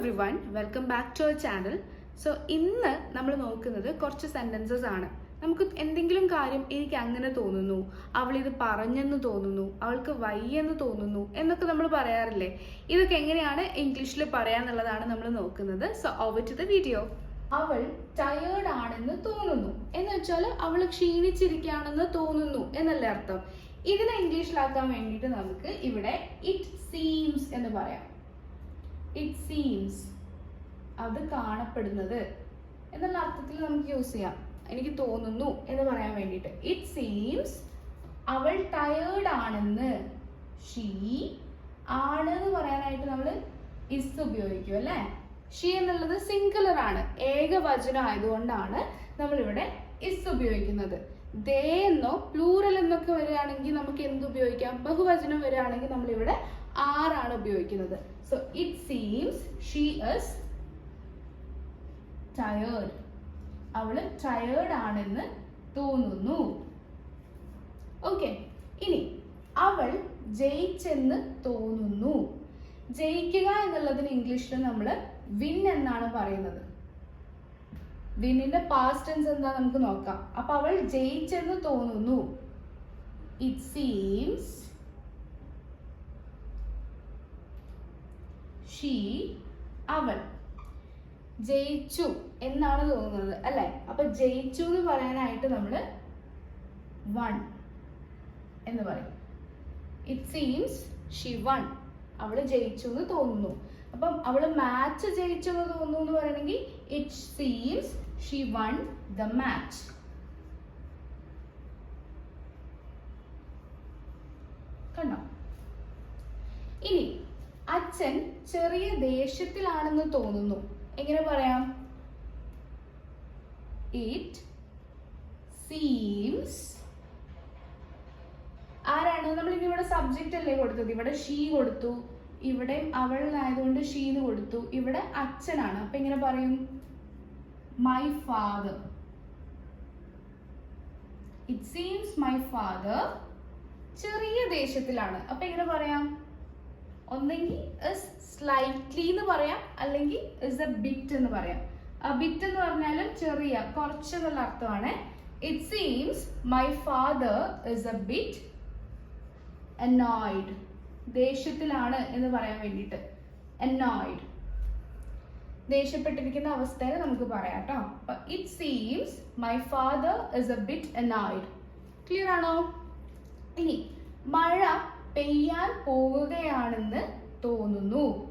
Everyone welcome back to our channel so ഇന്ന് നമ്മൾ നോക്കുന്നത് കുറച്ച് സെന്റൻസസ് ആണ്. നമുക്ക് എന്തെങ്കിലും കാര്യം എനിക്ക് അങ്ങനെ തോന്നുന്നു അവൾ ഇത് പറഞ്ഞെന്ന് തോന്നുന്നു അവൾക്ക് വയ്യെന്ന് തോന്നുന്നു എന്നൊക്കെ നമ്മൾ പറയാറില്ലേ? ഇതൊക്കെ എങ്ങനെയാണ് ഇംഗ്ലീഷിൽ പറയാന്നുള്ളതാണ് നമ്മൾ നോക്കുന്നത്. So over to the video അവൾ ടയേർഡ് ആണെന്ന് തോന്നുന്നു. എന്ന് വെച്ചാൽ അവൾ ക്ഷീണിച്ചിരിക്കുകയാണെന്ന് തോന്നുന്നു എന്നല്ല അർത്ഥം. ഇതിനെ ഇംഗ്ലീഷിലാക്കാൻ വേണ്ടിയിട്ട് നമുക്ക് ഇവിടെ ഇറ്റ് സീംസ് എന്ന് പറയാം. ഇറ്റ് സീംസ് അത് കാണപ്പെടുന്നത് എന്നുള്ള അർത്ഥത്തിൽ നമുക്ക് യൂസ് ചെയ്യാം. എനിക്ക് തോന്നുന്നു എന്ന് പറയാൻ വേണ്ടിയിട്ട്. ഇറ്റ് സീംസ് അവൾ ടയേർഡ് ആണെന്ന് ഷീ ആണ് എന്ന് പറയാനായിട്ട് നമ്മൾ ഇസ് ഉപയോഗിക്കും അല്ലേ? ഷീ എന്നുള്ളത് സിംഗുലർ ആണ്. ഏകവചനം ആയതുകൊണ്ടാണ് നമ്മളിവിടെ ഇസ് ഉപയോഗിക്കുന്നത്. ദേ എന്നോ പ്ലൂറൽ എന്നൊക്കെ വരികയാണെങ്കിൽ നമുക്ക് എന്ത് ഉപയോഗിക്കാം? ബഹുവചനം വരികയാണെങ്കിൽ നമ്മളിവിടെ ആറാണ് ഉപയോഗിക്കുന്നത്. So it seems she is tired അവൾ ടയേർഡ് ആണെന്ന് തോന്നുന്നു. ഓക്കെ ഇനി അവൾ ജയിച്ചെന്ന് തോന്നുന്നു. ജയിക്കുക എന്നുള്ളതിന് ഇംഗ്ലീഷിൽ നമ്മൾ വിൻ എന്നാണ് പറയുന്നത്. വിന്നിന്റെ പാസ്റ്റ് ടെൻസ് എന്താ നമുക്ക് നോക്കാം. അപ്പൊ അവൾ ജയിച്ചെന്ന് തോന്നുന്നു. ഇറ്റ് സീംസ് ഷീ അവൾ. ജയിച്ചു എന്നാണ് തോന്നുന്നത് അല്ലെ? അപ്പൊ ജയിച്ചു എന്ന് പറയാനായിട്ട് നമ്മൾ വൺ എന്ന് പറയും. ഇറ്റ് സീംസ് ഷി വൺ അവൾ ജയിച്ചു എന്ന് തോന്നുന്നു. അപ്പം അവൾ മാച്ച് ജയിച്ചു എന്ന് തോന്നുന്നു എന്ന് പറയണമെങ്കിൽ it seems she won the match കണ്ടോ? ഇനി അച്ഛൻ ചെറിയ ദേഷ്യത്തിലാണെന്ന് തോന്നുന്നു. എങ്ങനെ പറയാം? ഇറ്റ് സീംസ് ആരാണ്? നമ്മൾ ഇനി ഇവിടെ സബ്ജക്റ്റ് അല്ലേ കൊടുത്തത്? ഇവിടെ ഷീ കൊടുത്തു. ഇവിടെ അവൾ ആയതുകൊണ്ട് ഷീന്ന് കൊടുത്തു. ഇവിടെ അച്ഛനാണ്. അപ്പൊ ഇങ്ങനെ പറയും? My father it seems my father ചെറിയ ദേഷ്യത്തിലാണ്. അപ്പൊ എങ്ങനെ പറയാം? ഒന്നെങ്കിൽ സ്ലൈറ്റ്ലി എന്ന് പറയാം അല്ലെങ്കിൽ ഇസ് എ ബിറ്റ് എന്ന് പറയാം. ബിറ്റ് എന്ന് പറഞ്ഞാലും ചെറിയ കുറച്ച് എന്നുള്ള അർത്ഥമാണ്. It seems my father is a bit annoyed ദേഷ്യത്തിലാണ് എന്ന് പറയാൻ വേണ്ടിയിട്ട്. അനോയിഡ് ദേഷ്യപ്പെട്ടിരിക്കുന്ന അവസ്ഥയിൽ നമുക്ക് പറയാം കേട്ടോ. It seems my father is a bit annoyed clear ആണോ? ഇനി മഴ പെയ്യാൻ പോവുകയാണെന്ന് തോന്നുന്നു.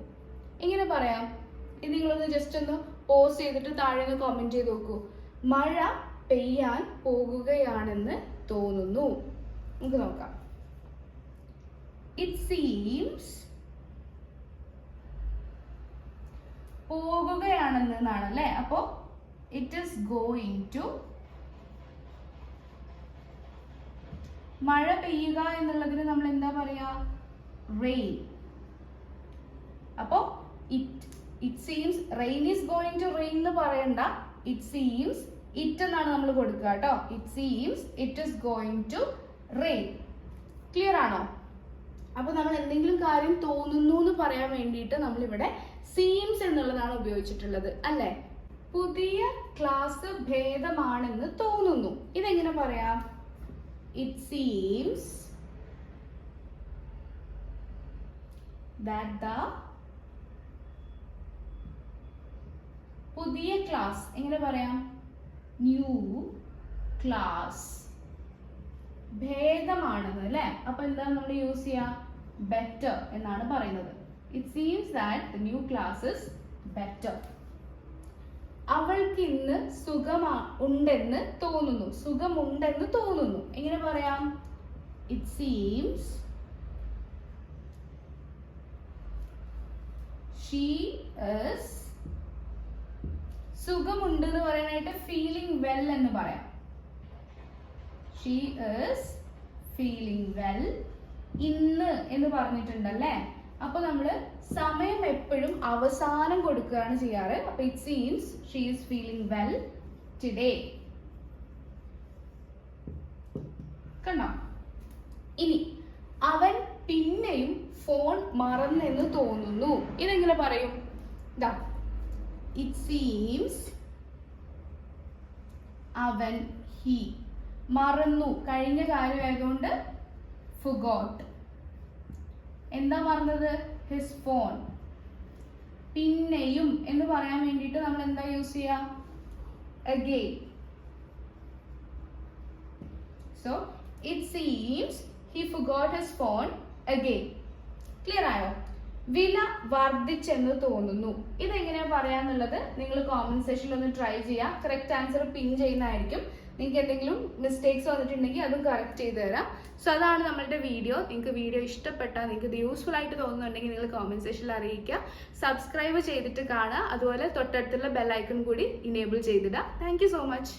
ഇങ്ങനെ പറയാം. ഇത് നിങ്ങളൊന്ന് ജസ്റ്റ് ഒന്ന് പോസ് ചെയ്തിട്ട് താഴെ ഒന്ന് കമന്റ് ചെയ്ത് നോക്കൂ. മഴ പെയ്യാൻ പോകുകയാണെന്ന് തോന്നുന്നു. നമുക്ക് നോക്കാം. ഇറ്റ് സീംസ് പോകുകയാണെന്ന് എന്നാണ് അല്ലേ? അപ്പോ ഇറ്റ് ഇസ് ഗോയിങ് ടു മഴ പെയ്യുക എന്നുള്ളതിന് നമ്മൾ എന്താ പറയാ? റെയിൻ അപ്പോ it it seems rain is going to rain എന്ന് പറയണ്ട. ഇറ്റ് സീംസ് ഇറ്റ് എന്നാണ് നമ്മൾ കൊടുക്കുക കേട്ടോ. It seems it is going to rain clear ആണോ? അപ്പൊ നമ്മൾ എന്തെങ്കിലും കാര്യം തോന്നുന്നു എന്ന് പറയാൻ വേണ്ടിയിട്ട് നമ്മൾ ഇവിടെ സീംസ് എന്നുള്ളതാണ് ഉപയോഗിച്ചിട്ടുള്ളത് അല്ലെ? പുതിയ ക്ലാസ് ഭേദമാണെന്ന് തോന്നുന്നു. ഇതെങ്ങനെ പറയാം? ഇറ്റ് seems that the പുതിയ ക്ലാസ് എങ്ങനെ പറയാം? ന്യൂ ക്ലാസ് ഭേദമാണെന്ന് അല്ലെ? അപ്പൊ എന്താ നമ്മൾ യൂസ് ചെയ്യാ? ബെറ്റർ എന്നാണ് പറയുന്നത്. It seems that new class is better അവൾക്ക് ഇന്ന് സുഖമാ ഉണ്ടെന്ന് തോന്നുന്നു. സുഖമുണ്ടെന്ന് തോന്നുന്നു. എങ്ങനെ പറയാം? ഇറ്റ് സീംസ് ഷീ സുഖമുണ്ട് എന്ന് പറയാനായിട്ട് ഫീലിംഗ് വെൽ എന്ന് പറയാം. ഷീ ഇസ് ഫീലിംഗ് വെൽ ഇന്ന് എന്ന് പറഞ്ഞിട്ടുണ്ടല്ലേ? അപ്പൊ നമ്മൾ സമയം എപ്പോഴും അവസാനം കൊടുക്കുകയാണ് ചെയ്യാറ്. അപ്പൊ it seems she is feeling well today കണ്ടോ? ഇനി അവൻ പിന്നെയും ഫോൺ മറന്നെന്ന് തോന്നുന്നു. ഇതെങ്ങനെ പറയും? ഇറ്റ് സീംസ് അവൻ ഹി മറന്നു. കഴിഞ്ഞ കാര്യമായതുകൊണ്ട് ഫുഗോട്ട് എന്താ മറന്നത്? ഹിസ് ഫോൺ പിന്നെയും എന്ന് പറയാൻ വേണ്ടിയിട്ട് നമ്മൾ എന്താ യൂസ് ചെയ്യുക again so it seems he forgot his phone again clear ആയോ? വില വർദ്ധിച്ചെന്ന് തോന്നുന്നു. ഇതെങ്ങനെയാ പറയാന്നുള്ളത് നിങ്ങൾ കോമന്റ് സെക്ഷനിൽ ഒന്ന് ട്രൈ ചെയ്യാം. കറക്റ്റ് ആൻസർ പിൻ ചെയ്യുന്നതായിരിക്കും. നിങ്ങൾക്ക് എന്തെങ്കിലും മിസ്റ്റേക്സ് വന്നിട്ടുണ്ടെങ്കിൽ അതും കറക്റ്റ് ചെയ്ത് തരാം. സോ അതാണ് നമ്മളുടെ വീഡിയോ നിങ്ങൾക്ക് വീഡിയോ ഇഷ്ടപ്പെട്ടാൽ നിങ്ങൾക്ക് ഇത് യൂസ്ഫുൾ ആയിട്ട് തോന്നുന്നുണ്ടെങ്കിൽ നിങ്ങൾ കോമന്റ് സെക്ഷനിൽ അറിയിക്കുക. സബ്സ്ക്രൈബ് ചെയ്തിട്ട് കാണുക. അതുപോലെ തൊട്ടടുത്തുള്ള ബെല്ലൈക്കൺ കൂടി ഇനേബിൾ ചെയ്തിടുക. Thank so much